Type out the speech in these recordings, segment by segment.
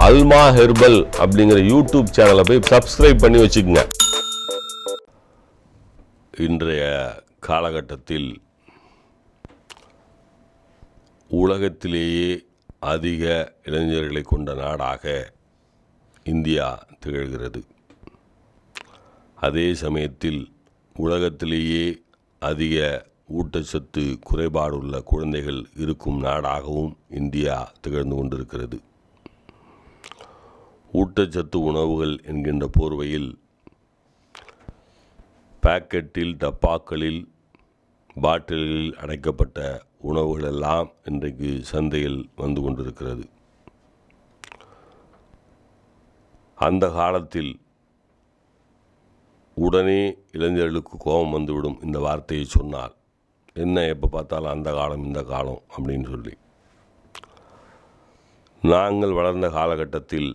அல்மா herbal அப்படிங்கிற YouTube சேனலை போய் சப்ஸ்கிரைப் பண்ணி வச்சுக்கோங்க. இன்றைய காலகட்டத்தில் உலகத்திலேயே அதிக இளைஞர்களை கொண்ட நாடாக இந்தியா திகழ்கிறது. அதே சமயத்தில் உலகத்திலேயே அதிக ஊட்டச்சத்து குறைபாடுள்ள குழந்தைகள் இருக்கும் நாடாகவும் இந்தியா திகழ்ந்து கொண்டிருக்கிறது. ஊட்டச்சத்து உணவுகள் என்கின்ற போர்வையில் பாக்கெட்டில் டப்பாக்களில் பாட்டில்களில் அடைக்கப்பட்ட உணவுகள் எல்லாம் இன்றைக்கு சந்தையில் வந்து கொண்டிருக்கிறது. அந்த காலத்தில் உடனே இளைஞர்களுக்கு கோபம் வந்துவிடும் இந்த வார்த்தையை சொன்னால். என்ன எப்போ பார்த்தாலும் அந்த காலம் இந்த காலம் அப்படின்னு சொல்லி. நாங்கள் வளர்ந்த காலகட்டத்தில்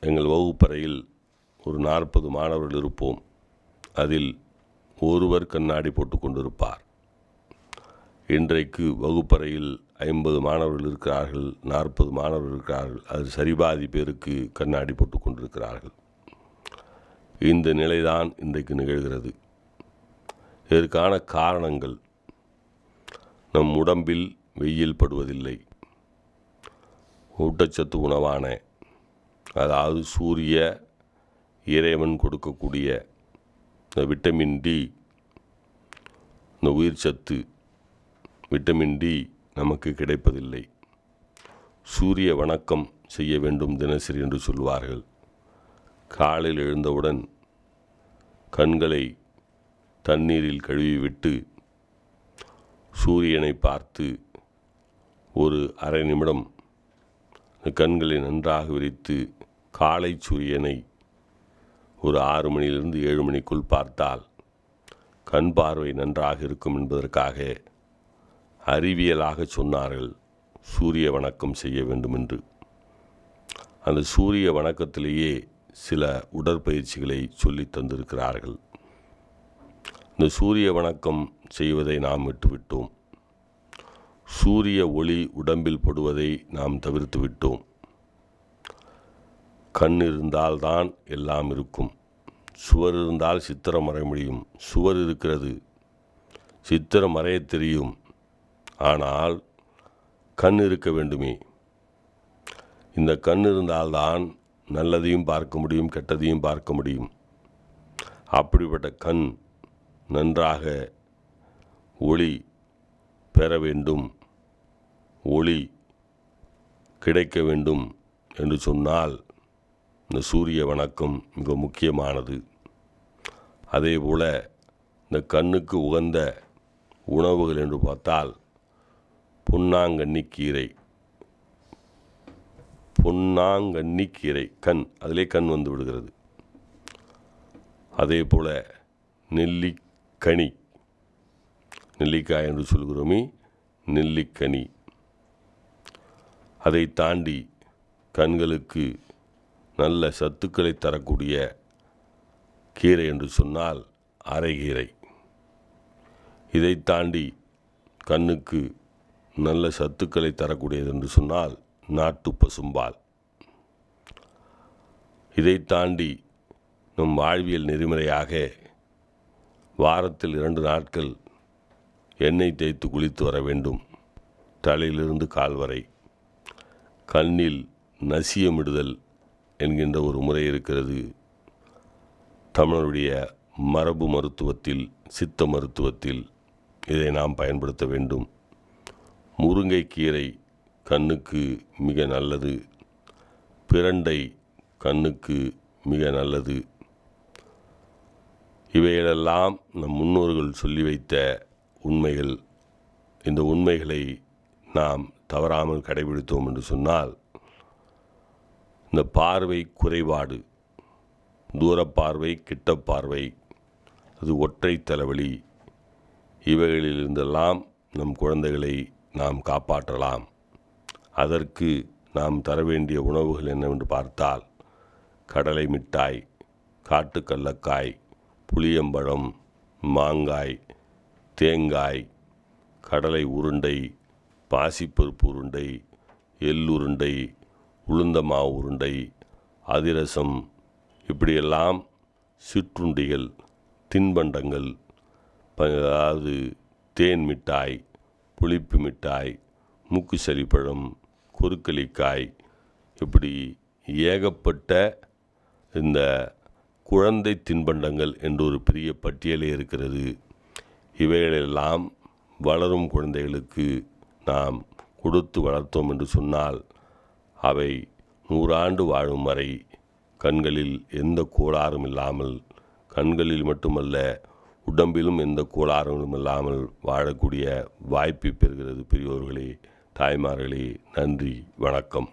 எங்கள் வகுப்பறையில் ஒரு நாற்பது மாணவர்கள் இருப்போம். அதில் ஒருவர் கண்ணாடி போட்டு கொண்டிருப்பார். இன்றைக்கு வகுப்பறையில் ஐம்பது மாணவர்கள் இருக்கிறார்கள் நாற்பது மாணவர்கள் இருக்கிறார்கள். அது சரிபாதி பேருக்கு கண்ணாடி போட்டு கொண்டிருக்கிறார்கள். இந்த நிலைதான் இன்றைக்கு நிகழ்கிறது. இதற்கான காரணங்கள் நம் உடம்பில் வெயில் படுவதில்லை. ஊட்டச்சத்து உணவான அதாவது சூரிய இறைவன் கொடுக்கக்கூடிய இந்த விட்டமின் டி இந்த உயிர் சத்து விட்டமின் டி நமக்கு கிடைப்பதில்லை. சூரிய வணக்கம் செய்ய வேண்டும் தினசரி என்று சொல்வார்கள். காலையில் எழுந்தவுடன் கண்களை தண்ணீரில் கழுவிவிட்டு சூரியனை பார்த்து ஒரு அரை நிமிடம் கண்களை நன்றாக விரித்து காலை சூரியனை ஒரு ஆறு மணியிலிருந்து ஏழு மணிக்குள் பார்த்தால் கண் பார்வை நன்றாக இருக்கும் என்பதற்காக அறிவியலாக சொன்னார்கள் சூரிய வணக்கம் செய்ய வேண்டும் என்று அந்த சூரிய வணக்கத்திலேயே சில உடற்பயிற்சிகளை சொல்லி தந்திருக்கிறார்கள். இந்த சூரிய வணக்கம் செய்வதை நாம் விட்டுவிட்டோம். சூரிய ஒளி உடம்பில் படுவதை நாம் தவிர்த்து விட்டோம் கண் இருந்தால்தான் எல்லாம் இருக்கும். சுவர் இருந்தால் சித்திரம் வரைய முடியும். சுவர் இருக்கிறது. சித்திரம் வரைய தெரியும். ஆனால் கண் இருக்க வேண்டுமே. இந்த கண் இருந்தால்தான் நல்லதையும் பார்க்க முடியும் கெட்டதையும் பார்க்க முடியும். அப்படிப்பட்ட கண் நன்றாக ஒளி பெற வேண்டும். ஒளி கிடைக்க வேண்டும் என்று சொன்னால் இந்த சூரிய வணக்கம் மிக முக்கியமானது. அதே போல் இந்த கண்ணுக்கு உகந்த உணவுகள் என்று பார்த்தால் பொன்னாங்கண்ணி கீரை. பொன்னாங்கண்ணி கீரை கண் அதிலே கண் வந்து விடுகிறது. அதே போல் நெல்லிக்கனி நெல்லிக்காய் என்று சொல்கிறோமே நெல்லிக்கனி. அதை தாண்டி கண்களுக்கு நல்ல சத்துக்களை தரக்கூடிய கீரை என்று சொன்னால் அரைகீரை இதை தாண்டி கண்ணுக்கு நல்ல சத்துக்களை தரக்கூடியது என்று சொன்னால் நாட்டு பசும்பால். இதை தாண்டி நம் வாழ்வியல் நெறிமுறையாக வாரத்தில் இரண்டு நாட்கள் எண்ணெய் தேய்த்து குளித்து வர வேண்டும். தலையிலிருந்து கால் வரை. கண்ணில் நசியமிடுதல் என்கின்ற ஒரு முறை இருக்கிறது. தமிழருடைய மரபு மருத்துவத்தில் சித்த மருத்துவத்தில் இதை நாம் பயன்படுத்த வேண்டும். முருங்கைக்கீரை கண்ணுக்கு மிக நல்லது. பிரண்டை கண்ணுக்கு மிக நல்லது. இவைகளெல்லாம் நம் முன்னோர்கள் சொல்லி வைத்த உண்மைகள். இந்த உண்மைகளை நாம் தவறாமல் கடைபிடித்தோம் என்று சொன்னால் இந்த பார்வை குறைபாடு தூரப்பார்வை கிட்ட பார்வை அது ஒற்றை தலைவலி. இவைகளிலிருந்தெல்லாம் நம் குழந்தைகளை நாம் காப்பாற்றலாம். அதற்கு நாம் தர வேண்டிய உணவுகள் என்னவென்று பார்த்தால் கடலை மிட்டாய் காட்டுக்கல்லக்காய் புளியம்பழம் மாங்காய் தேங்காய் கடலை உருண்டை பாசிப்பருப்பு உருண்டை எள்ளுருண்டை உளுந்த மாவு உருண்டை அதிரசம் இப்படியெல்லாம் சிற்றுண்டிகள் தின்பண்டங்கள் அதாவது தேன் மிட்டாய் புளிப்பு மிட்டாய் மூக்கு பழம் குறுக்களிக்காய் இப்படி ஏகப்பட்ட இந்த குழந்தை தின்பண்டங்கள் என்று ஒரு பெரிய பட்டியலே இருக்கிறது. இவைகளெல்லாம் வளரும் குழந்தைகளுக்கு நாம் கொடுத்து வளர்த்தோம் என்று சொன்னால் அவை நூறாண்டு வாழும் வரை கண்களில் எந்த கோளாறும் இல்லாமல் கண்களில் மட்டுமல்ல உடம்பிலும் எந்த கோளாறுகளும் இல்லாமல் வாழக்கூடிய வாய்ப்பை பெறுகிறது. பெரியோர்களே தாய்மார்களே நன்றி வணக்கம்.